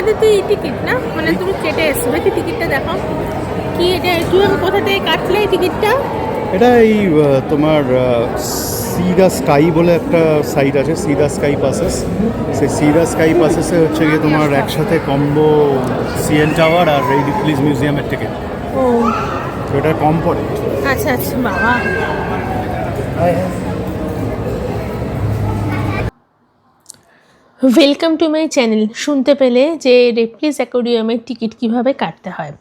আমাদের তো এই টিকিট না? মানে তুমি কেটে এসছো। দেখি টিকিটটা দেখো কি এটা কীভাবে কোথা থেকে কাটলে এই টিকিটটা এটা এই তোমার সি দ্য স্কাই বলে একটা সাইট আছে সি দ্য স্কাই পাসেস সেই সি দ্য স্কাই পাসেসে হচ্ছে গিয়ে তোমার একসাথে কম্বো সিএন টাওয়ার আর এই প্লিজ মিউজিয়ামের টিকিট ও। তো এটা কম পড়ে। আচ্ছা আচ্ছা বাবা। ওয়েলকাম টু মাই চ্যানেল শুনতে পেলে যে রেপ্লিস অ্যাকোরিয়ামের টিকিট কীভাবে কাটতে হয়।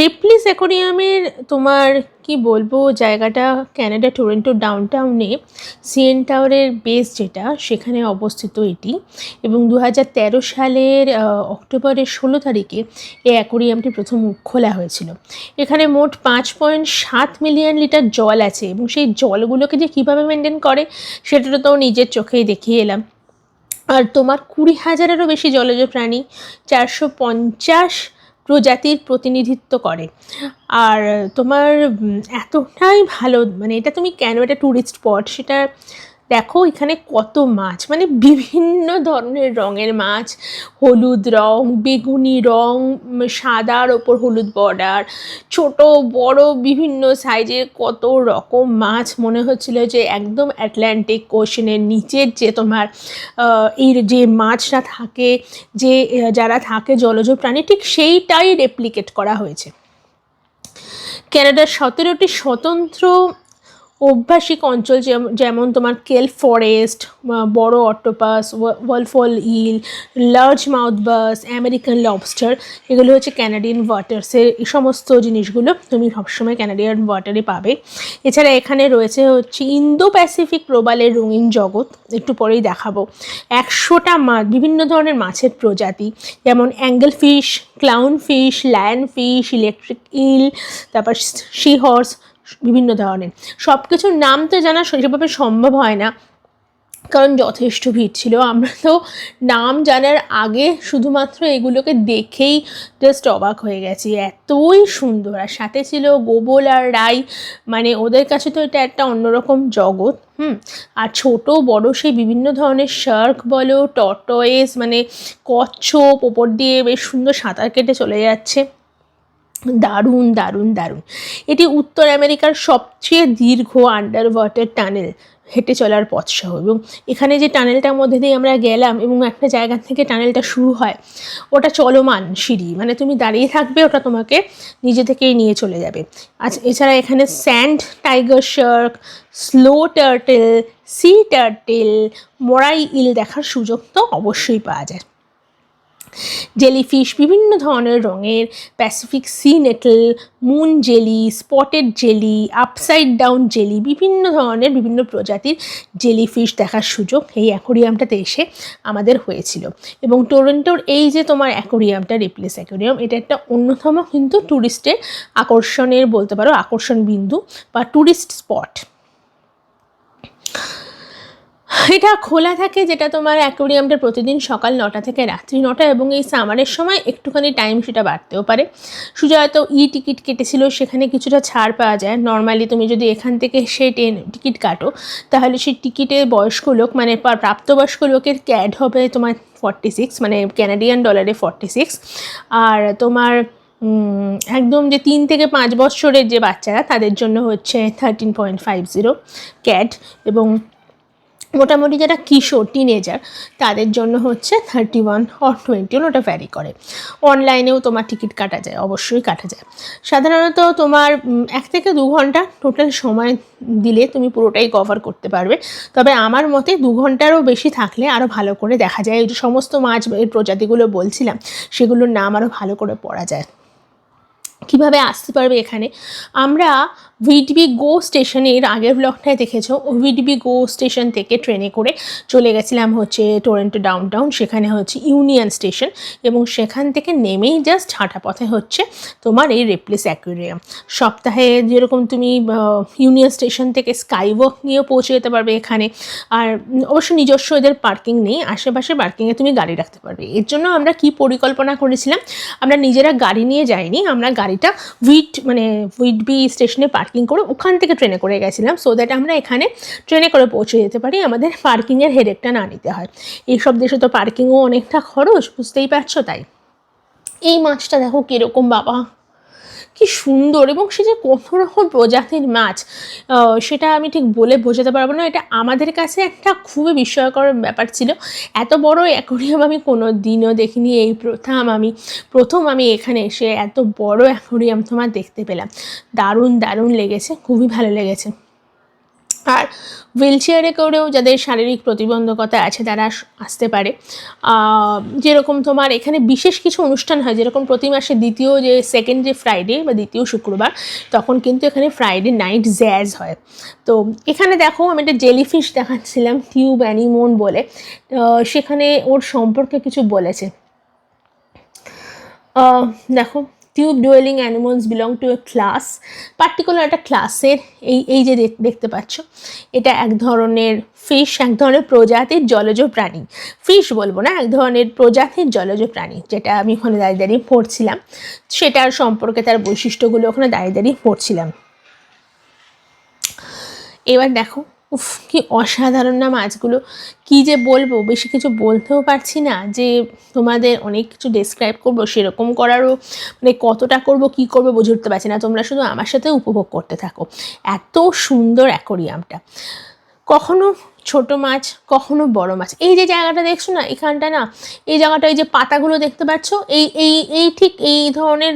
রেপ্লিস অ্যাকোরিয়ামের তোমার কি বলব, জায়গাটা ক্যানাডা টরেন্টো ডাউনটাউনে সিএন টাওয়ারের বেস যেটা, সেখানে অবস্থিত এটি। এবং দু তেরো সালের অক্টোবরের ষোলো তারিখে এই অ্যাকোরিয়ামটি প্রথম খোলা হয়েছিল। এখানে মোট পাঁচ পয়েন্ট সাত মিলিয়ন লিটার জল আছে এবং সেই জলগুলোকে যে কীভাবে মেনটেন করে, সেটা তো নিজের চোখেই দেখিয়ে এলাম। আর তোমার কুড়ি হাজারেরও বেশি জলজ প্রাণী চারশো পঞ্চাশ প্রজাতির প্রতিনিধিত্ব করে। আর তোমার এতটাই ভালো মানে এটা তুমি কেন, এটা ট্যুরিস্ট স্পট সেটা দেখো এখানে কত মাছ মানে বিভিন্ন ধরনের রঙের মাছ। হলুদ রং, বেগুনি রং সাদার ওপর হলুদ বর্ডার ছোট, বড়, বিভিন্ন সাইজের কত রকম মাছ। মনে হচ্ছিল যে একদম অ্যাটলান্টিক ওশনের নিচের যে তোমার এই যে মাছটা থাকে, যে যারা থাকে জলজ প্রাণী, ঠিক সেইটাই রেপ্লিকেট করা হয়েছে। ক্যানাডার সতেরোটি স্বতন্ত্র অভ্যাসিক অঞ্চল যেমন তোমার কেল ফরেস্ট বড় octopus wolf eel large mouth bass American lobster এগুলো হচ্ছে ক্যানাডিয়ান ওয়াটার্সের এই সমস্ত জিনিসগুলো তুমি সবসময় ক্যানাডিয়ান ওয়াটারে পাবে এছাড়া এখানে রয়েছে হচ্ছে ইন্দো প্যাসিফিক প্রবালের রঙিন জগৎ একটু পরেই দেখাবো একশোটা মাছ বিভিন্ন ধরনের মাছের প্রজাতি যেমন angel fish clown fish lion fish electric eel তারপর সি হর্স বিভিন্ন ধরনের। সব কিছুর নাম তো জানা সেভাবে সম্ভব হয় না। কারণ যথেষ্ট ভিড় ছিল। আমরা তো নাম জানার আগে শুধুমাত্র এগুলোকে দেখেই জাস্ট অবাক হয়ে গেছি। এতই সুন্দর। আর সাথে ছিল গোবল আর রাই। মানে ওদের কাছে তো এটা একটা অন্যরকম জগৎ, হুম? আর ছোট, বড় সেই বিভিন্ন ধরনের শার্ক বলো, টর্টয়েস মানে কচ্ছপ, ওপর দিয়ে বেশ সুন্দর সাঁতার কেটে চলে যাচ্ছে। দারুণ দারুণ দারুণ। এটি উত্তর আমেরিকার সবচেয়ে দীর্ঘ আন্ডার ওয়াটার টানেল হেঁটে চলার পথসহ। এবং এখানে যে টানেলটার মধ্যে দিয়ে আমরা গেলাম এবং একটা জায়গা থেকে টানেলটা শুরু হয়, ওটা চলমান সিঁড়ি। মানে তুমি দাঁড়িয়ে থাকবে, ওটা তোমাকে নিজে থেকেই নিয়ে চলে যাবে। আচ্ছা এছাড়া এখানে sand tiger shark slow turtle sea turtle moray eel দেখার সুযোগ তো অবশ্যই পাওয়া যায়। জেলিফিশ, বিভিন্ন ধরনের রঙের Pacific sea nettle moon jelly spotted jelly upside down jelly বিভিন্ন ধরনের, বিভিন্ন প্রজাতির জেলিফিশ দেখার সুযোগ এই অ্যাকোরিয়ামটাতে এসে আমাদের হয়েছিল। এবং টরেন্টোর এই যে তোমার অ্যাকোরিয়ামটা রিপ্লেস অ্যাকোরিয়াম এটা একটা অন্যতম কিন্তু ট্যুরিস্টের আকর্ষণের, বলতে পারো, আকর্ষণ বিন্দু বা ট্যুরিস্ট স্পট এটা খোলা থাকে যেটা তোমার অ্যাকোরিয়ামটা প্রতিদিন সকাল নটা থেকে রাত্রি নটা এবং এই সামারের সময় একটুখানি টাইম সেটা বাড়তেও পারে। সুজাত ই টিকিট কেটেছিল, সেখানে কিছুটা ছাড় পাওয়া যায়। নর্মালি তুমি যদি এখান থেকে সে ট্রেন টিকিট কাটো, তাহলে সেই টিকিটের বয়স্ক লোক মানে প্রাপ্তবয়স্ক লোকের ক্যাড হবে তোমার ফর্টি সিক্স মানে ক্যানাডিয়ান ডলারে ফর্টি সিক্স আর তোমার একদম যে তিন থেকে পাঁচ বছরের যে বাচ্চারা, তাদের জন্য হচ্ছে thirteen point five zero CAD এবং মোটামুটি যারা কিশোর টিনেজার তাদের জন্য হচ্ছে thirty one or twenty one ওটা ভ্যারি করে। অনলাইনেও তোমার টিকিট কাটা যায়, অবশ্যই কাটা যায়। সাধারণত তোমার এক থেকে দু ঘণ্টা টোটাল সময় দিলে তুমি পুরোটাই কভার করতে পারবে। তবে আমার মতে দু ঘন্টারও বেশি থাকলে আরও ভালো করে দেখা যায়। এই সমস্ত মাছ এর প্রজাতিগুলো বলছিলাম, সেগুলোর নাম আরও ভালো করে পড়া যায়। কীভাবে আসতে পারবে এখানে? আমরা ভিডবি গো স্টেশনের আগের ব্লগটায় দেখেছ? ভিডবি গো স্টেশন থেকে ট্রেনে করে চলে গেছিলাম হচ্ছে টরেন্টো ডাউনটাউন সেখানে হচ্ছে ইউনিয়ন স্টেশন এবং সেখান থেকে নেমেই জাস্ট হাঁটা পথে হচ্ছে তোমার এই রেপ্লেস অ্যাকুরিয়াম সপ্তাহে যেরকম তুমি ইউনিয়ন স্টেশন থেকে স্কাইওয়াক নিয়েও পৌঁছে যেতে পারবে এখানে। আর অবশ্য নিজস্ব এদের পার্কিং নেই, আশেপাশে পার্কিংয়ে তুমি গাড়ি রাখতে পারবে। এর জন্য আমরা কি পরিকল্পনা করেছিলাম? আমরা নিজেরা গাড়ি নিয়ে যাইনি, আমরা গাড়িটা উইট মানে উইটবি স্টেশনে পার্কিং করে ওখান থেকে ট্রেনে করে গেছিলাম সো দ্যাট আমরা এখানে ট্রেনে করে পৌঁছে যেতে পারি, আমাদের পার্কিংয়ের হেডেকটা না নিতে হয়। এইসব দেশে তো পার্কিংও অনেকটা খরচ, বুঝতেই পারছ তাই। এই মাছটা দেখো কীরকম বাবা। কি সুন্দর এবং সে যে কত রকম প্রজাতির মাছ সেটা আমি ঠিক বলে বোঝাতে পারব না। এটা আমাদের কাছে একটা খুবই বিস্ময়কর ব্যাপার ছিল। এত বড় অ্যাকোরিয়াম আমি কোনো দিনও দেখিনি। এই প্রথম আমি প্রথম আমি এখানে এসে এত বড় অ্যাকোরিয়াম তোমার দেখতে পেলাম। দারুণ দারুণ লেগেছে। খুবই ভালো লেগেছে। আর হুইল চেয়ারে করেও যাদের শারীরিক প্রতিবন্ধকতা আছে তারা আসতে পারে। যেরকম তোমার এখানে বিশেষ কিছু অনুষ্ঠান হয়, যেরকম প্রতি মাসে দ্বিতীয় যে সেকেন্ড যে ফ্রাইডে বা দ্বিতীয় শুক্রবার, তখন কিন্তু এখানে ফ্রাইডে নাইট জ্যাজ হয়। তো এখানে দেখো আমি একটা জেলিফিশ দেখাচ্ছিলাম টিউব অ্যানিমোন বলে। সেখানে ওর সম্পর্কে কিছু বলেছে। দেখো tube dwelling animals belong to a class particular একটা ক্লাসের এই এই যে দেখ- দেখতে পাচ্ছ, এটা এক ধরনের ফিশ এক ধরনের প্রজাতির জলজ প্রাণী। ফিশ বলব না, এক ধরনের প্রজাতির জলজ প্রাণী, যেটা আমি ওখানে দাঁড়িয়ে দাঁড়িয়ে পড়ছিলাম। সেটার সম্পর্কে তার বৈশিষ্ট্যগুলো ওখানে দাঁড়িয়ে দাঁড়িয়ে পড়ছিলাম। এবার দেখো উফ, কি অসাধারণ না মাছগুলো। কি যে বলব, বেশি কিছু বলতেও পারছি না যে তোমাদের অনেক কিছু ডেসক্রাইব করব, সেরকম করারও মানে কতটা করব, কি করব বুঝে উঠতে পারছি না। তোমরা শুধু আমার সাথে উপভোগ করতে থাকো। এত সুন্দর অ্যাকোরিয়ামটা কখনো ছোট মাছ, কখনো বড় মাছ। এই যে জায়গাটা দেখছ না, এখানটা না, এই জায়গাটা এই যে পাতাগুলো দেখতে পাচ্ছ, এই এই এই ঠিক এই ধরনের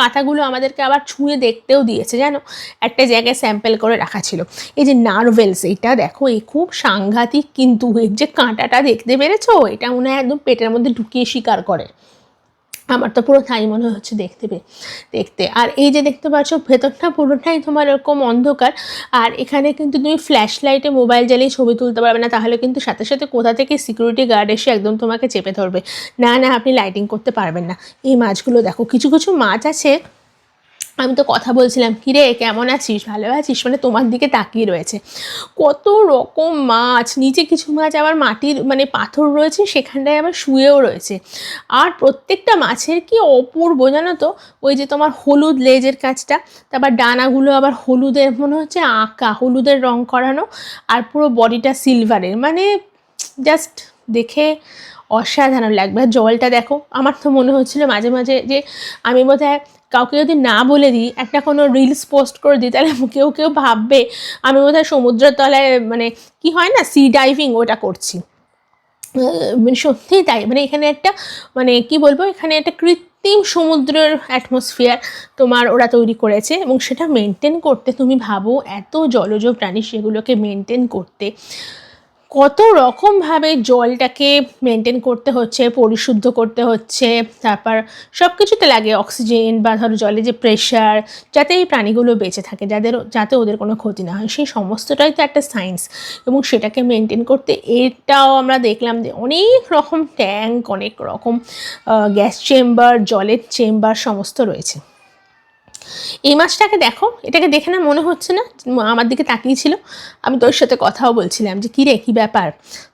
পাতাগুলো আমাদেরকে আবার ছুঁয়ে দেখতেও দিয়েছে, জানো? একটা জায়গায় স্যাম্পেল করে রাখা ছিল। এই যে নার্ভেলস, এইটা দেখো, এই খুব সাংঘাতিক কিন্তু এর যে কাঁটাটা দেখতে পেরেছ? এটা মনে হয় একদম পেটের মধ্যে ঢুকিয়ে শিকার করে। আমার তো পুরো তাই মনে হচ্ছে দেখতে পেয়ে দেখতে। আর এই যে দেখতে পাচ্ছ, ভেতরটা পুরোটাই তোমার এরকম অন্ধকার। আর এখানে কিন্তু তুমি ফ্ল্যাশ লাইটে মোবাইল জ্বালিয়ে ছবি তুলতে পারবে না, তাহলে কিন্তু সাথে সাথে কোথা থেকে সিকিউরিটি গার্ড এসে একদম তোমাকে চেপে ধরবে। না না, আপনি লাইটিং করতে পারবেন না। এই মাছগুলো দেখো, কিছু কিছু মাছ আছে আমি তো কথা বলছিলাম, কিরে, কেমন আছিস? ভালো আছিস? মানে তোমার দিকে তাকিয়ে রয়েছে। কত রকম মাছ, নিচে কিছু মাছ আবার মাটির মানে পাথর রয়েছে, সেখানটায় আবার শুয়েও রয়েছে। আর প্রত্যেকটা মাছের কি অপূর্ব জানো তো? ওই যে তোমার হলুদ লেজের কাজটা, তারপর ডানাগুলো আবার হলুদের, মনে হচ্ছে আঁকা, হলুদের রং করানো, আর পুরো বডিটা সিলভারের। মানে জাস্ট দেখে অসাধারণ লাগবে। জলটা দেখো, আমার তো মনে হচ্ছিল মাঝে মাঝে যে আমি বোধহয় কাউকে যদি না বলে দিই, একটা কোনো রিলস পোস্ট করে দিই, তাহলে কেউ কেউ ভাববে, আমি বোধহয় সমুদ্রের তলায় মানে কি হয় না সি ডাইভিং ওটা করছি। মানে সত্যিই তাই মানে এখানে একটা মানে কি বলব, এখানে একটা কৃত্রিম সমুদ্রের অ্যাটমসফিয়ার তোমার ওরা তৈরি করেছে এবং সেটা মেনটেন করতে তুমি ভাবো, এত জলজ প্রাণী সেগুলোকে মেনটেন করতে। কত রকমভাবে জলটাকে মেনটেন করতে হচ্ছে, পরিশুদ্ধ করতে হচ্ছে, তারপর সব কিছুতে লাগে অক্সিজেন বা ধরো জলে যে প্রেশার যাতে এই প্রাণীগুলো বেঁচে থাকে, যাদের, যাতে ওদের কোনো ক্ষতি না হয়, সেই সমস্তটাই তো একটা সায়েন্স এবং সেটাকে মেনটেন করতে এটাও আমরা দেখলাম যে অনেক রকম ট্যাঙ্ক অনেক রকম গ্যাস চেম্বার জলের চেম্বার সমস্ত রয়েছে। এই মাছটাকে দেখো, এটাকে দেখে না মনে হচ্ছে না, আমার দিকে তাকিয়েছিল। আমি তোর সাথে কথাও বলছিলাম যে কী রে কী ব্যাপার?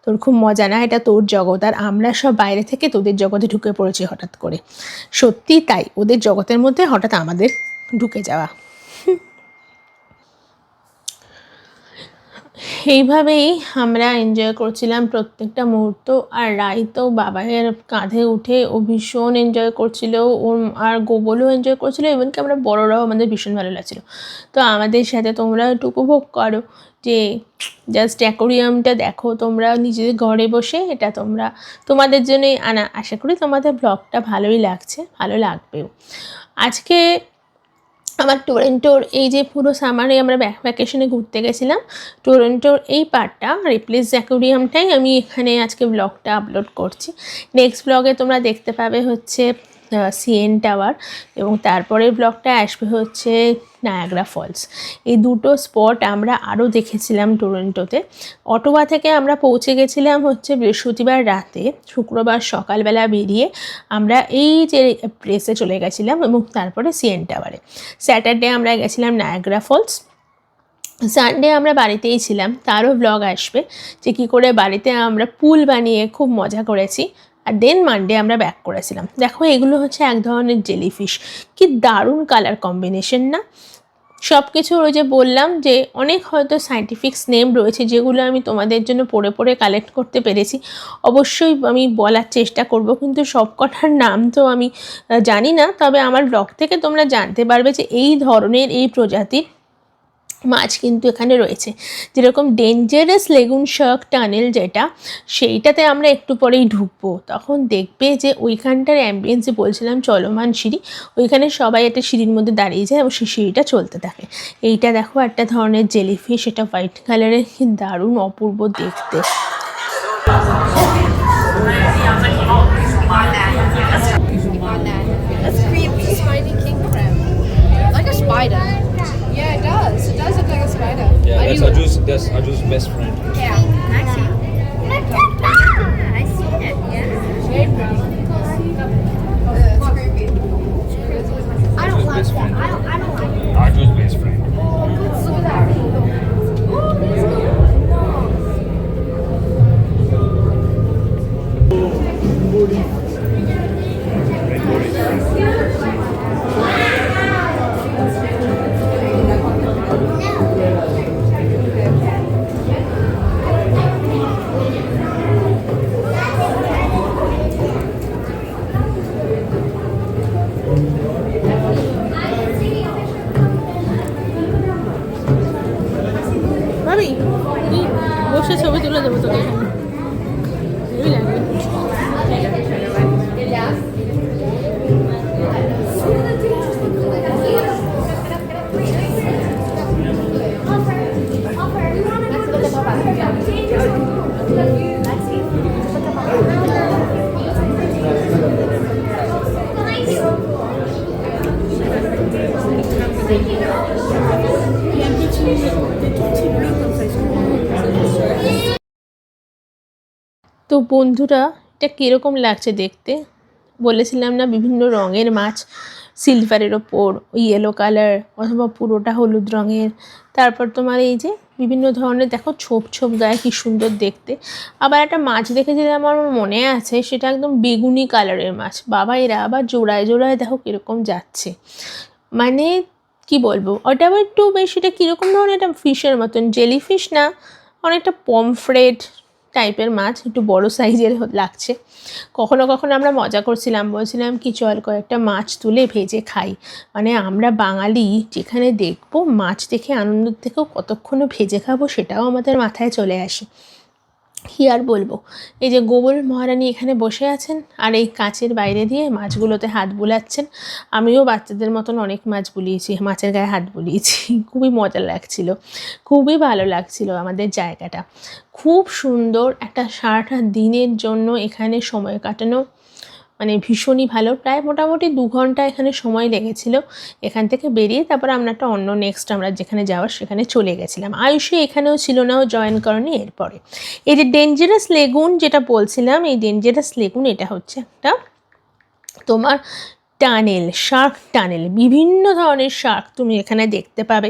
তোর খুব মজা না? এটা তোর জগৎ। আর আমরা সব বাইরে থেকে তোদের জগতে ঢুকে পড়েছি হঠাৎ করে। সত্যি তাই, ওদের জগতের মধ্যে হঠাৎ আমাদের ঢুকে যাওয়া। এইভাবেই আমরা এনজয় করছিলাম প্রত্যেকটা মুহূর্ত। আর রাই তো বাবাইয়ের কাঁধে উঠে ও ভীষণ এনজয় করছিল। ওর আর গোবলও এনজয় করছিল। এমনকি আমরা বড়রাও আমাদের ভীষণ ভালো লাগছিল। তো আমাদের সাথে তোমরা একটু উপভোগ করো যে জাস্ট অ্যাকোরিয়ামটা দেখো। তোমরা নিজেদের ঘরে বসে এটা তোমরা তোমাদের জন্যই আনা। আশা করি তোমাদের ব্লগটা ভালোই লাগছে, ভালো লাগবেও। আজকে আমার টরেন্টোর এই যে পুরো সামারে আমরা ব্যাক ভ্যাকেশনে ঘুরতে গেছিলাম টরেন্টোর এই পার্টটা রিপ্লেস অ্যাকোরিয়ামটাই আমি এখানে আজকে ব্লগটা আপলোড করছি। নেক্সট ব্লগে তোমরা দেখতে পাবে হচ্ছে সিএন টাওয়ার এবং তারপরের ব্লগটা আসবে হচ্ছে নায়াগ্রা ফলস এই দুটো স্পট আমরা আরও দেখেছিলাম টরেন্টোতে অটোবা থেকে আমরা পৌঁছে গেছিলাম হচ্ছে বৃহস্পতিবার রাতে, শুক্রবার সকালবেলা বেরিয়ে আমরা এই যে প্লেসে চলে গেছিলাম এবং তারপরে সিএন টাওয়ারে স্যাটারডে আমরা গেছিলাম নায়াগ্রা ফলস সানডে আমরা বাড়িতেই ছিলাম, তারও ব্লগ আসবে যে কী করে বাড়িতে আমরা পুল বানিয়ে খুব মজা করেছি। আর দেন মানডে আমরা ব্যাক করেছিলাম। দেখো এগুলো হচ্ছে এক ধরনের জেলিফিশ কি দারুণ কালার কম্বিনেশন না? সব কিছু ওই যে বললাম যে অনেক হয়তো সাইন্টিফিক্স নেম রয়েছে যেগুলো আমি তোমাদের জন্য পড়ে পড়ে কালেক্ট করতে পেরেছি। অবশ্যই আমি বলার চেষ্টা করব, কিন্তু সব কটার নাম তো আমি জানি না। তবে আমার ব্লগ থেকে তোমরা জানতে পারবে যে এই ধরনের এই প্রজাতির মাছ কিন্তু এখানে রয়েছে। যেরকম ডেঞ্জারাস লেগুন শার্ক টানেল যেটা, সেইটাতে আমরা একটু পরেই ঢুকবো। তখন দেখবে যে ওইখানটার অ্যাম্বিয়েন্স যে বলছিলাম, চলমান সিঁড়ি, ওইখানে সবাই একটা সিঁড়ির মধ্যে দাঁড়িয়ে যায় এবং সেই সিঁড়িটা চলতে থাকে। এইটা দেখো একটা ধরনের জেলিফিশ এটা হোয়াইট কালারের দারুণ অপূর্ব দেখতে। That's Arju's, that's Arju's best friend. Yeah, I see. I see it. Yeah. Very pretty. It's creepy. I don't like that. I don't, I don't like it. Arju's best friend. Look at that. ভাবি বসে ছবি তুলে দেবো বন্ধুরা, এটা কীরকম লাগছে দেখতে? বলেছিলাম না বিভিন্ন রঙের মাছ সিলভারের ওপর ইয়েলো কালার অথবা পুরোটা হলুদ রঙের। তারপর তোমার এই যে বিভিন্ন ধরনের, দেখো ছোপ ছোপ গায়ে কী সুন্দর দেখতে। আবার একটা মাছ দেখেছিলাম আমার মনে আছে, সেটা একদম বেগুনি কালারের মাছ। বাবা এরা আবার জোড়ায় জোড়ায় দেখো কীরকম যাচ্ছে। মানে কি বলব, ওটা আবার একটু বেশ, এটা কীরকম ধরনের একটা ফিশের মতন। জেলি ফিশ না, অনেকটা পমফ্রেট টাইপের মাছ, একটু বড় সাইজের লাগছে। কখনো কখনো আমরা মজা করছিলাম, বলছিলাম কি, চল কয়েকটা মাছ তুলে ভেজে খাই। মানে আমরা বাঙালি, যেখানে দেখব মাছ দেখে আনন্দ থেকেও কতক্ষণ ভেজে খাব সেটাও আমাদের মাথায় চলে আসে। কি আর বলব? এই যে গোবল মহারানী এখানে বসে আছেন আর এই কাঁচের বাইরে দিয়ে মাছগুলোতে হাত বুলাচ্ছেন। আমিও বাচ্চাদের মতন অনেক মাছ বুলিয়েছি, মাছের গায়ে হাত বুলিয়েছি। খুবই মজা লাগছিল, খুবই ভালো লাগছিল আমাদের জায়গাটা। খুব সুন্দর একটা সারাটা দিনের জন্য এখানে সময় কাটানো মানে ভীষণই ভালো। প্রায় মোটামুটি দু ঘণ্টা এখানে সময় লেগেছিল এখান থেকে বেরিয়ে, তারপর আমরা একটা অন্য নেক্সট আমরা যেখানে যাওয়ার সেখানে চলে গেছিলাম। আয়ুষে এখানেও ছিল না, ও জয়েন করেনি এরপরে। এই যে ডেঞ্জারাস লেগুন যেটা বলছিলাম, এই ডেঞ্জারাস লেগুন এটা হচ্ছে একটা তোমার টানেল, শার্ক টানেল, বিভিন্ন ধরনের শার্ক তুমি এখানে দেখতে পাবে।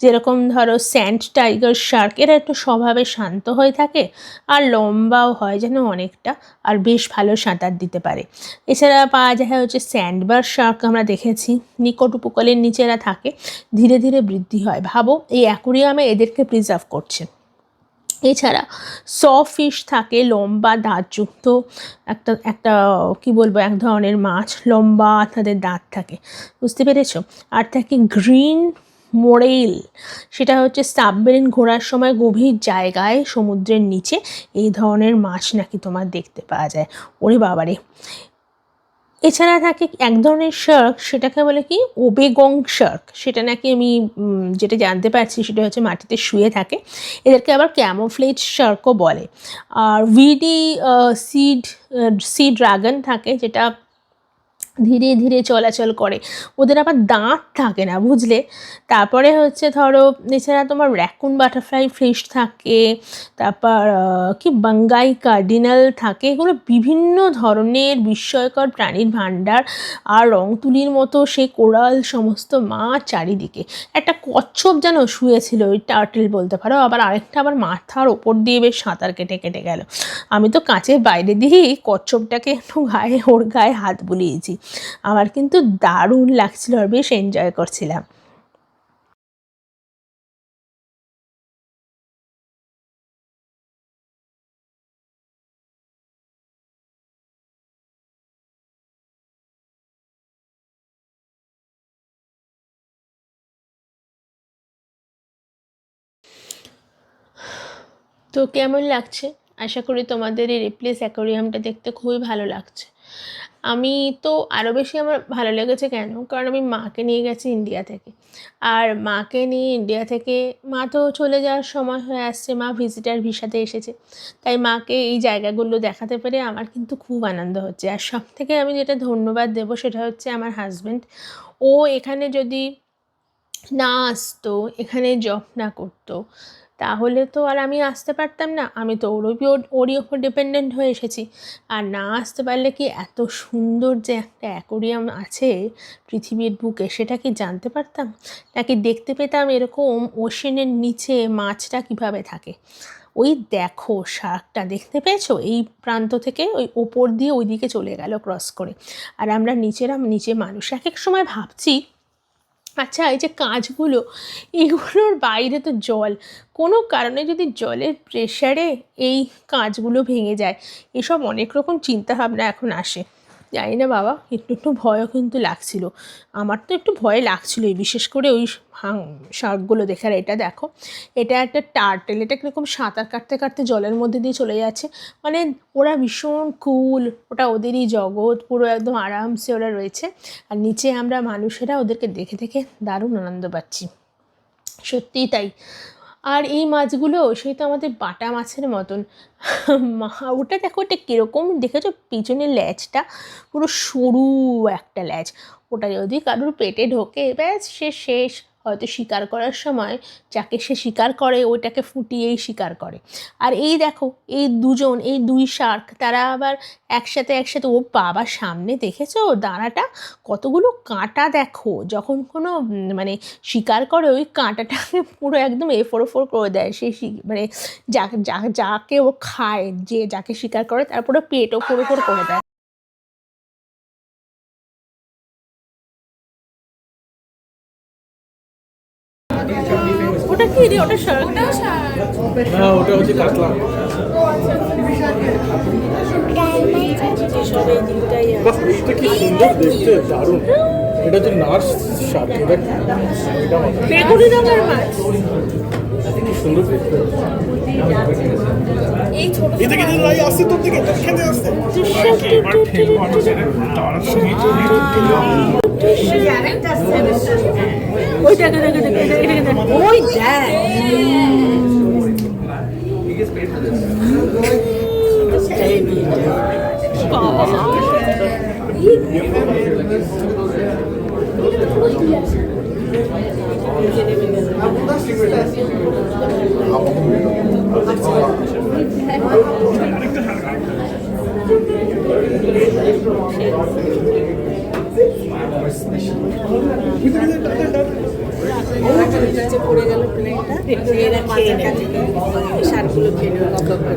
যেরকম ধরো স্যান্ড টাইগার শার্ক, এরা একটু স্বভাবে শান্ত হয়ে থাকে আর লম্বাও হয় যেন অনেকটা আর বেশ ভালো সাঁতার দিতে পারে। এছাড়া পাওয়া যায় হচ্ছে স্যান্ডবার শার্ক আমরা দেখেছি, নিকট উপকূলের নিচে এরা থাকে, ধীরে ধীরে বৃদ্ধি হয়। ভাবো এই অ্যাকুরিয়ামে এদেরকে প্রিজার্ভ করছে। এছাড়া স ফিশ থাকে, লম্বা, দাঁতযুক্ত, একটা একটা, কি বলব, এক ধরনের মাছ, লম্বা তাদের দাঁত থাকে, বুঝতে পেরেছ? আর থাকে গ্রিন মোরেল সেটা হচ্ছে সাবমেরিন ঘোরার সময় গভীর জায়গায় সমুদ্রের নিচে এই ধরনের মাছ নাকি তোমার দেখতে পাওয়া যায়। ওরে বাবারে! এছাড়া থাকে এক ধরনের শার্ক, সেটাকে বলে কি? Wobbegong shark. সেটা নাকি আমি যেটা জানতে পারছি সেটা হচ্ছে মাটিতে শুয়ে থাকে। এদেরকে আবার ক্যামোফ্লেজ শার্কও বলে। আর ভিডি সিড সি ড্রাগন থাকে, যেটা ধীরে ধীরে চলাচল করে। ওদের আবার দাঁত থাকে না, বুঝলে? তারপরে হচ্ছে ধরো, এছাড়া তোমার র্যাকুন বাটারফ্লাই ফিশ থাকে, তারপর কি বাঙ্গাই কার্ডিনাল থাকে, এগুলো বিভিন্ন ধরনের বিস্ময়কর প্রাণীর ভাণ্ডার আর রং তুলির মতো সেই কোরাল সমস্ত মাছ চারিদিকে। একটা কচ্ছপ যেন শুয়েছিল ওই টার্টেল বলতে পারো, আবার আরেকটা আবার মাথার ওপর দিয়ে বেশ সাঁতার কেটে কেটে গেল। আমি তো কাঁচের বাইরে দিয়েই কচ্ছপটাকে একটু গায়ে, ওর গায়ে হাত বুলিয়েছি। আমার কিন্তু দারুণ লাগছিল আর বেশ এনজয় করছিলাম। তো কেমন লাগছে? আশা করি তোমাদের এই রিপ্লেস অ্যাকোরিয়ামটা দেখতে খুবই ভালো লাগছে। আমি তো আরও বেশি আমার ভালো লেগেছে কেন? কারণ আমি মাকে নিয়ে গেছি ইন্ডিয়া থেকে। আর মাকে নিয়ে ইন্ডিয়া থেকে মা তো চলে যাওয়ার সময় হয়ে আসছে, মা ভিজিটার ভিসাতে এসেছে। তাই মাকে এই জায়গাগুলো দেখাতে পেরে আমার কিন্তু খুব আনন্দ হচ্ছে। আর সব থেকে আমি যেটা ধন্যবাদ দেবো সেটা হচ্ছে আমার হাজব্যান্ড ও এখানে যদি না আসতো, এখানে জব না করতো তাহলে তো আর আমি আসতে পারতাম না। আমি তো ওর ওরই ওপর ডিপেন্ডেন্ট হয়ে এসেছি। আর না আসতে পারলে কি এত সুন্দর যে একটা অ্যাকোরিয়াম আছে পৃথিবীর বুকে, সেটা কি জানতে পারতাম? নাকি দেখতে পেতাম এরকম ওশেনের নিচে মাছটা কীভাবে থাকে? ওই দেখো শার্কটা দেখতে পেয়েছ? এই প্রান্ত থেকে ওই ওপর দিয়ে ওইদিকে চলে গেল ক্রস করে। আর আমরা নিচেরা, নিচে মানুষ। এক এক সময় ভাবছি আচ্ছা এই যে কাঁচগুলো, এগুলোর বাইরে তো জল। কোনো কারণে যদি জলের প্রেশারে এই কাঁচগুলো ভেঙে যায়, এসব অনেক রকম চিন্তাভাবনা এখন আসে। জানি না বাবা, একটু একটু ভয়ও কিন্তু লাগছিল। আমার তো একটু ভয় লাগছিলোই, বিশেষ করে ওই ভাঙ শার্কগুলো দেখে আর এটা দেখো। এটা একটা টার্টেল, এটা কীরকম সাঁতার কাটতে কাটতে জলের মধ্যে দিয়ে চলে যাচ্ছে। মানে ওরা ভীষণ কুল, ওটা ওদেরই জগৎ, পুরো একদম আরামসে ওরা রয়েছে। আর নিচে আমরা মানুষেরা ওদেরকে দেখে দেখে দারুণ আনন্দ পাচ্ছি। সত্যিই তাই। আর এই মাছগুলো, সেই তো আমাদের বাটা মাছের মতন। ওটা দেখো ওটা কীরকম দেখেছ? পিছনের ল্যাচটা পুরো সরু একটা ল্যাচ। ওটা যদি কারোর পেটে ঢোকে, ব্যাস, সে শেষ। হয়তো শিকার করার সময় যাকে সে শিকার করে, ওইটাকে ফুটিয়েই শিকার করে। আর এই দেখো, এই দুজন, এই দুই শার্ক তারা আবার একসাথে একসাথে, ও বাবার সামনে দেখেছ দাঁড়াটা? কতগুলো কাঁটা দেখো। যখন কোনো মানে শিকার করে, ওই কাঁটাটাকে পুরো একদম এ ফোর করে দেয়। সেই মানে যাকে যাকে ও খায়, যে যাকে শিকার করে তারপরে পেটও ফোর ফোর করে দেয়। ওটা কি রে ওটা শার্ক না ওটা হচ্ছে কাতলা বাহ এটা কি সুন্দর দেখতে দারুণ এটা হচ্ছে নার্স শার্ক এটা এটা বেগুনি রঙের মাছ সুন্দর দেখতে এই ছোট এদিকে লাই আসছে তোর দিকে খেতে আসছে ওইটাকে দেখে দেখে দেখে দেখে ওই দেখ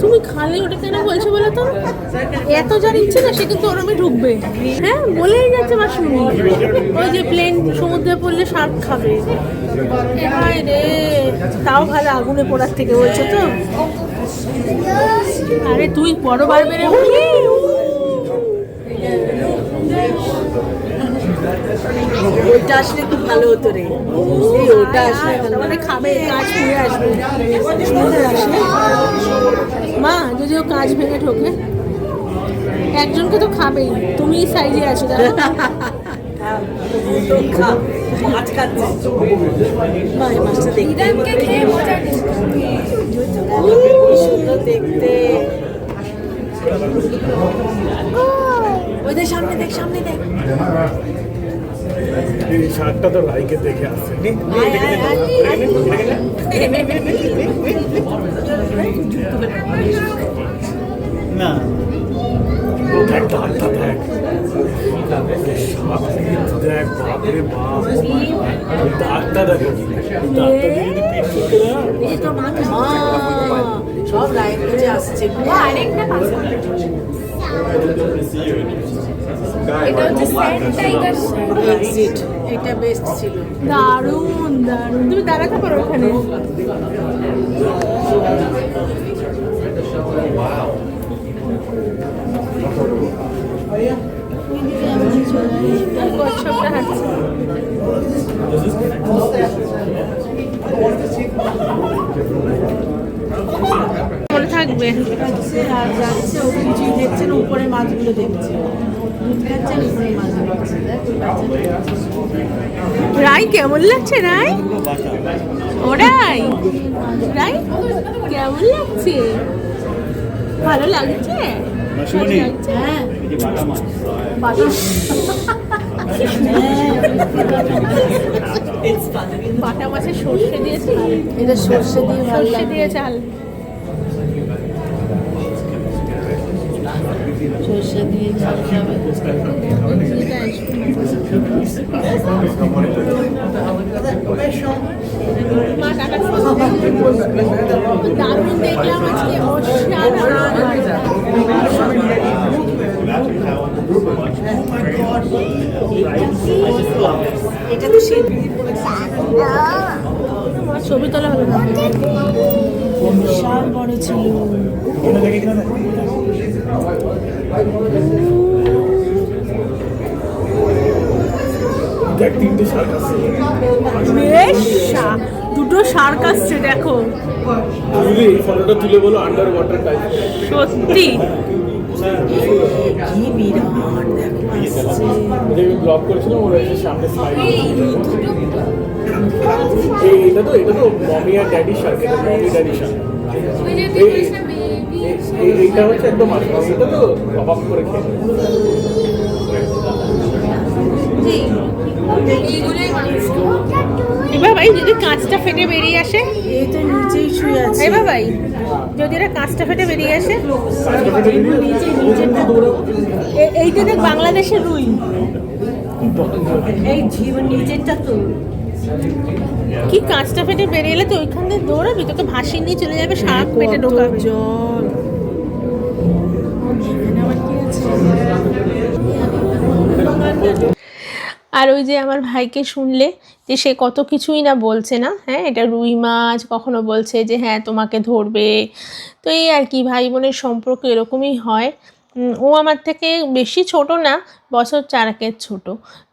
তুমি খালি ওটা কেন বলছো বলো তো? এত যার ইচ্ছে না, সে কিন্তু ওরমে ঢুকবে। হ্যাঁ বলেই যাচ্ছে মাসুমি। ওই যে প্লেন সমুদ্রে পড়লে শার্ক খাবে। হায় রে, তাও ভালো আগুনে পড়ার থেকে বলছো তো? আরে তুই বড় বার বেড়ে ওইটা আসলে খুব ভালো হতো রে। এই ওটা আসলে ভালো। মানে খাবে কাজ ফিরে আসবে। সুন্দর আসে। মা যদি ও কাজ ভেঙে ঠোকে একজনকে তো খাবেই। তুমি সাইজে আছো দেখো। দেখতে কি সুন্দর দেখতে। ওই সামনে দেখ সামনে দেখ। এই শার্কটা তো লাইকে দেখে আসছে নে, দেখ দাঁতটা দেখ দেখ বাপরে বাপ দাঁতটা দেখো দাঁতটা যদি পেট করতে না এই তো মা সব লাইন করে আসছে আরেকটা পাশে এটা হচ্ছে স্যান্ড টাইগার এক্সিট এটা বেস্ট ছিল। দারুণ দারুণ। তুমি দাঁড়াতে পারো ওখানে। আসছে আর যাচ্ছে ও কিছুই দেখছে উপরে মাছগুলো দেখছে। রাই কেমন লাগছে রাই? ও রাই কেমন লাগছে? ভালো লাগছে? হ্যাঁ। বাটা মাছের সর্ষে দিয়েছে। এটা সর্ষে দিয়ে সর্ষে দিয়ে চাল এটা তো সেই ছবি তোলা হলো না? বিশাল বড় ছিল দেখ তিনটে আছে। বেশ দুটো শার্ক আসছে দেখো। বুঝলি ফটোটা তুলে বলো আন্ডার ওয়াটার টাইপ সত্যি? কি বিরাট দেখো আসছে ব্লগ করেছিলাম ওরা এসে সামনে স্লাইড এই এটা তো এটা তো মমি আর ড্যাডি শার্ট এটা মমি ড্যাডি শার্ট এইটা হচ্ছে একদম এটা তো অবাক করে ভাই যদি কাঁচটা ফেটে বেরিয়ে আসে? এই তো নিচেই শুয়ে আছে। এবার ভাই যদি এটা কাঁচটা ফেটে বেরিয়ে আসে? এইটা দেখ বাংলাদেশের রুই। এই জীবন নিচেরটা তো। কি কাঁচটা ফেটে বেরিয়ে এলে তো ওইখান দিয়ে দৌড়াবি? তোকে ভাসিয়ে নিয়ে চলে যাবে শার্ক পেটে ঢোকাবে। জল। আর ওই যে আমার ভাইকে শুনলে যে সে কত কিছুই না বলছে না হ্যাঁ এটা রুই মাছ, কখনো বলছে যে হ্যাঁ তোমাকে ধরবে। তো এই আর কি, ভাই বোনের সম্পর্ক এরকমই হয়। ও আমার থেকে বেশি ছোট না, বছর চারাকের ছোট।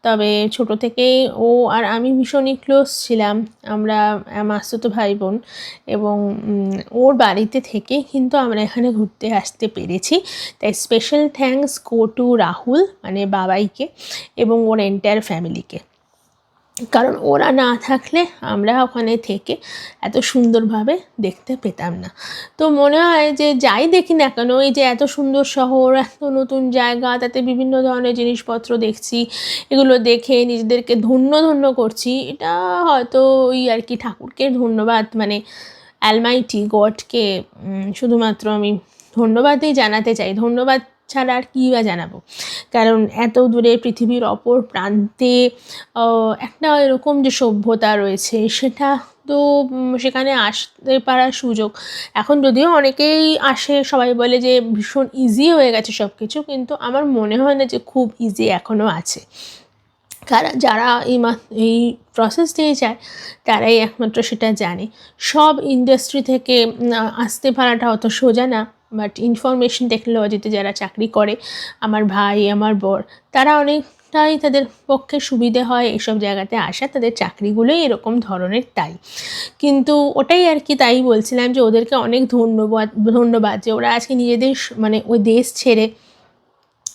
তবে ছোট থেকেই ও আর আমি ভীষণই ক্লোজ ছিলাম, আমরা মাস্তুত ভাই বোন এবং ওর বাড়িতে থেকে কিন্তু আমরা এখানে ঘুরতে আসতে পেরেছি। তাই special thanks go to Rahul মানে বাবাইকে এবং ওর এন্টায়ার ফ্যামিলিকে কারণ ওরা না থাকলে আমরা ওখানে থেকে এত সুন্দরভাবে দেখতে পেতাম না। তো মনে হয় যে যাই দেখি না কেন, এই যে এত সুন্দর শহর, এত নতুন জায়গা, তাতে বিভিন্ন ধরনের জিনিসপত্র দেখছি, এগুলো দেখে নিজেদেরকে ধন্য ধন্য করছি, এটা হয়তো ওই আর কি ঠাকুরকে ধন্যবাদ মানে অ্যালমাইটি গডকে শুধুমাত্র আমি ধন্যবাদই জানাতে চাই। ধন্যবাদ ছাড়া আর কী বা জানাব? কারণ এত দূরে পৃথিবীর অপর প্রান্তে একটা এরকম যে সভ্যতা রয়েছে, সেটা তো সেখানে আসতে পারার সুযোগ। এখন যদিও অনেকেই আসে, সবাই বলে যে ভীষণ ইজি হয়ে গেছে সব কিছু কিন্তু আমার মনে হয় না যে খুব ইজি এখনও আছে। কারা, যারা এই মা, এই প্রসেস দিয়ে যায়, তারাই একমাত্র সেটা জানে। সব ইন্ডাস্ট্রি থেকে আসতে পারাটা অত সোজা না। বাট ইনফরমেশন টেকনোলজিতে যারা চাকরি করে, আমার ভাই, আমার বর, তারা অনেকটাই তাদের পক্ষে সুবিধে হয় এইসব জায়গাতে আসা। তাদের চাকরিগুলোই এরকম ধরনের তাই। কিন্তু ওটাই আর কি তাই বলছিলাম যে ওদেরকে অনেক ধন্যবাদ ধন্যবাদ যে ওরা আজকে নিজেদের মানে ওই দেশ ছেড়ে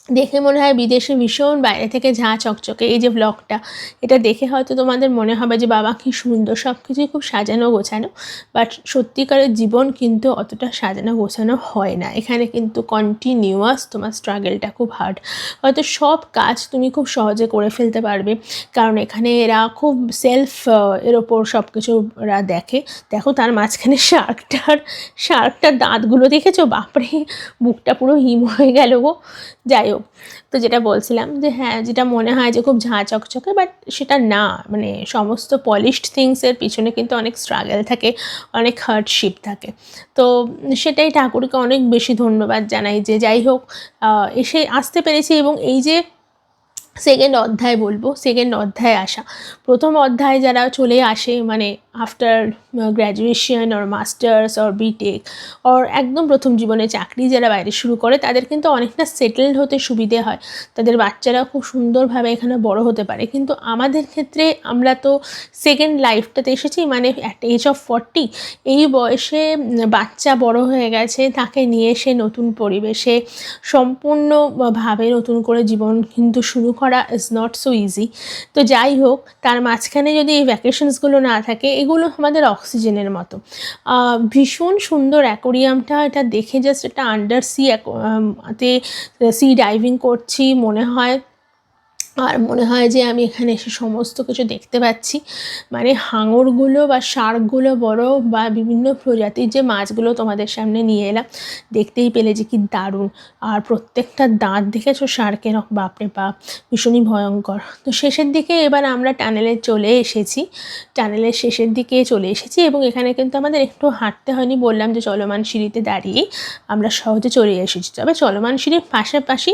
দেখে মনে হয় বিদেশে ভীষণ বাইরে থেকে ঝাঁ চকচকে এই যে ব্লগটা এটা দেখে হয়তো তোমাদের মনে হবে যে, বাবা কী সুন্দর সব কিছুই খুব সাজানো গোছানো বাট সত্যিকারের জীবন কিন্তু অতটা সাজানো গোছানো হয় না। এখানে কিন্তু কন্টিনিউয়াস তোমার স্ট্রাগলটা খুব হার্ড হয়তো সব কাজ তুমি খুব সহজে করে ফেলতে পারবে, কারণ এখানে এরা খুব সেলফ এর ওপর সব কিছু ওরা দেখে। দেখো তার মাঝখানে শার্কটার শার্কটার দাঁতগুলো দেখেছ? বাপরে, বুকটা পুরো হিম হয়ে গেল গো। যাই হোক তো যেটা বলছিলাম যে হ্যাঁ যেটা মনে হয় যে খুব ঝাঁ চকচকে বাট সেটা না। মানে সমস্ত পলিশড থিংসের পিছনে কিন্তু অনেক স্ট্রাগল থাকে, অনেক হার্ডশিপ থাকে। তো সেটাই ঠাকুরকে অনেক বেশি ধন্যবাদ জানাই যে যাই হোক এসে আসতে পেরেছি এবং এই যে সেকেন্ড অধ্যায় বলব সেকেন্ড অধ্যায় আসা। প্রথম অধ্যায় যারা চলে আসে মানে after graduation or masters or BTech or একদম প্রথম জীবনে চাকরি যারা বাইরে শুরু করে, তাদের কিন্তু অনেকটা সেটেলড হতে সুবিধে হয়। তাদের বাচ্চারা খুব সুন্দরভাবে এখানে বড় হতে পারে। কিন্তু আমাদের ক্ষেত্রে আমরা তো সেকেন্ড লাইফটাতে এসেছি মানে একটা এজ অফ ফর্টি এই বয়সে বাচ্চা বড় হয়ে গেছে, তাকে নিয়ে এসে নতুন পরিবেশে সম্পূর্ণভাবে নতুন করে জীবন কিন্তু শুরু করা ইজ নট সো ইজি তো যাই হোক, তার মাঝখানে যদি এই ভ্যাকেশনসগুলো না থাকে এগুলো আমাদের অক্সিজেনের মতো। ভীষণ সুন্দর অ্যাকোরিয়ামটা, এটা দেখে জাস্ট এটা আন্ডার সি তে সি ডাইভিং করছি, মনে হয় আর মনে হয় যে আমি এখানে এসে সমস্ত কিছু দেখতে পাচ্ছি। মানে হাঙরগুলো বা শার্কগুলো বড় বা বিভিন্ন প্রজাতির যে মাছগুলো তোমাদের সামনে নিয়ে এলাম, দেখতেই পেলে যে কি দারুণ। আর প্রত্যেকটা দাঁত দেখেছ শার্কের? বাপরে বাপ, ভীষণই ভয়ঙ্কর। তো শেষের দিকে এবার আমরা টানেলে চলে এসেছি। টানেলের শেষের দিকে চলে এসেছি এবং এখানে কিন্তু আমাদের একটু হাঁটতে হয়নি বললাম যে চলমান সিঁড়িতে দাঁড়িয়ে আমরা সহজে চলে এসেছি। তবে চলমান সিঁড়ির পাশাপাশি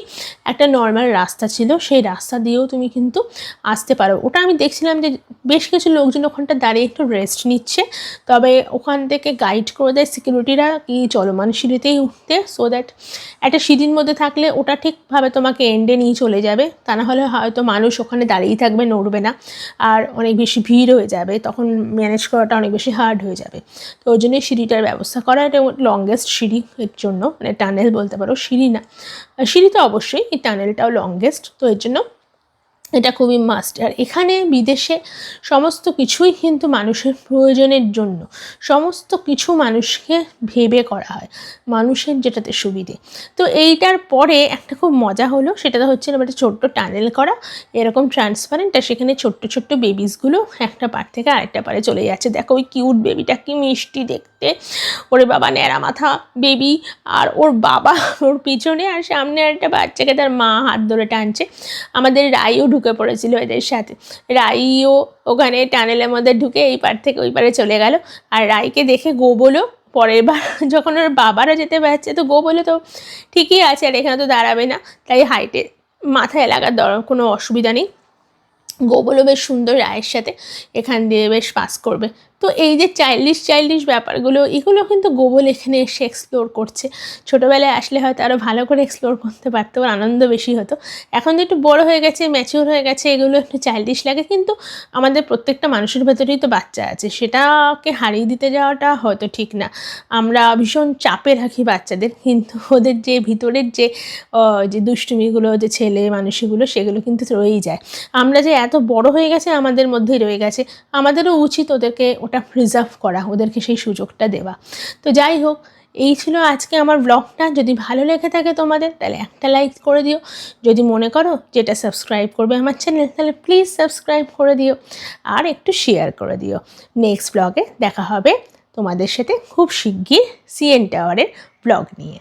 একটা নর্মাল রাস্তা ছিল। সেই রাস্তা দিয়েও তুমি কিন্তু আসতে পারো। ওটা আমি দেখছিলাম যে বেশ কিছু লোকজন ওখানটা দাঁড়িয়ে একটু রেস্ট নিচ্ছে। তবে ওখান থেকে গাইড করে দেয় সিকিউরিটিরা কি চলমান সিঁড়িতেই উঠতে। সো দ্যাট একটা সিঁড়ির মধ্যে থাকলে ওটা ঠিকভাবে তোমাকে এন্ডে নিয়ে চলে যাবে। তা না হলে হয়তো মানুষ ওখানে দাঁড়িয়েই থাকবে, নড়বে না। আর অনেক বেশি ভিড় হয়ে যাবে। তখন ম্যানেজ করাটা অনেক বেশি হার্ড হয়ে যাবে। তো ওই জন্যই সিঁড়িটার ব্যবস্থা করা। এটা লংগেস্ট সিঁড়ি এর জন্য। মানে টানেল বলতে পারো, সিঁড়ি না। সিঁড়ি তো অবশ্যই, এই টানেলটাও লংগেস্ট তো এর জন্য এটা খুবই মাস্ট আর এখানে বিদেশে সমস্ত কিছুই কিন্তু মানুষের প্রয়োজনের জন্য। সমস্ত কিছু মানুষকে ভেবে করা হয়, মানুষের যেটাতে সুবিধে। তো এইটার পরে একটা খুব মজা হলো সেটা হচ্ছে একটা ছোট্ট টানেল করা, এরকম ট্রান্সপারেন্ট আর সেখানে ছোট্ট ছোট্ট বেবিসগুলো একটা পার থেকে আরেকটা পারে চলে যাচ্ছে। দেখো ওই কিউট বেবিটা কি মিষ্টি দেখতে। ওরে বাবা, ন্যাড়া মাথা বেবি আর ওর বাবা ওর পিছনে আর সামনে একটা বাচ্চাকে তার মা হাত ধরে টানছে। আমাদের রাইও ঢুকে পড়েছিল এদের সাথে। রাইও ওখানে টানেলের মধ্যে ঢুকে এই পার থেকে ওই পারে চলে গেল। আর রাইকে দেখে গো বলো, পরের বার যখন ওর বাবারা যেতে পারছে, তো গো বলে তো, ঠিকই আছে আর এখানে তো দাঁড়াবে না। তাই হাইটে মাথায় লাগার কোনো অসুবিধা নেই। গোবলও বেশ সুন্দর রায়ের সাথে। এখান দিয়ে বেশ পাস করবে। তো এই যে চাইল্ডিশ চাইল্ডিশ ব্যাপারগুলো, এগুলো কিন্তু গোবল এখানে এসে এক্সপ্লোর করছে। ছোটোবেলায় আসলে হয়তো আরও ভালো করে এক্সপ্লোর করতে পারতো আনন্দ বেশি হতো। এখন তো একটু বড় হয়ে গেছে ম্যাচিওর হয়ে গেছে, এগুলো একটু চাইল্ডিশ লাগে, কিন্তু আমাদের প্রত্যেকটা মানুষের ভেতরেই তো বাচ্চা আছে। সেটাকে হারিয়ে দিতে যাওয়াটা হয়তো ঠিক না। আমরা ভীষণ চাপে রাখি বাচ্চাদের, কিন্তু ওদের যে ভিতরের যে যে দুষ্টুমিগুলো, যে ছেলে মানুষগুলো, সেগুলো কিন্তু রয়েই যায়। আমরা যে এত বড় হয়ে গেছে, আমাদের মধ্যেই রয়ে গেছে। আমাদেরও উচিত ওদেরকে ওটা প্রিজার্ভ করা, ওদেরকে সেই সুযোগটা দেওয়া। তো যাই হোক, এই ছিল আজকে আমার ব্লগটা যদি ভালো লেগে থাকে তোমাদের, তাহলে একটা লাইক করে দিও। যদি মনে করো যেটা সাবস্ক্রাইব করবে আমার চ্যানেল তাহলে প্লিজ সাবস্ক্রাইব করে দিও আর একটু শেয়ার করে দিও। নেক্সট ব্লগে দেখা হবে তোমাদের সাথে খুব শিগগির সিএন টাওয়ারের ব্লগ নিয়ে।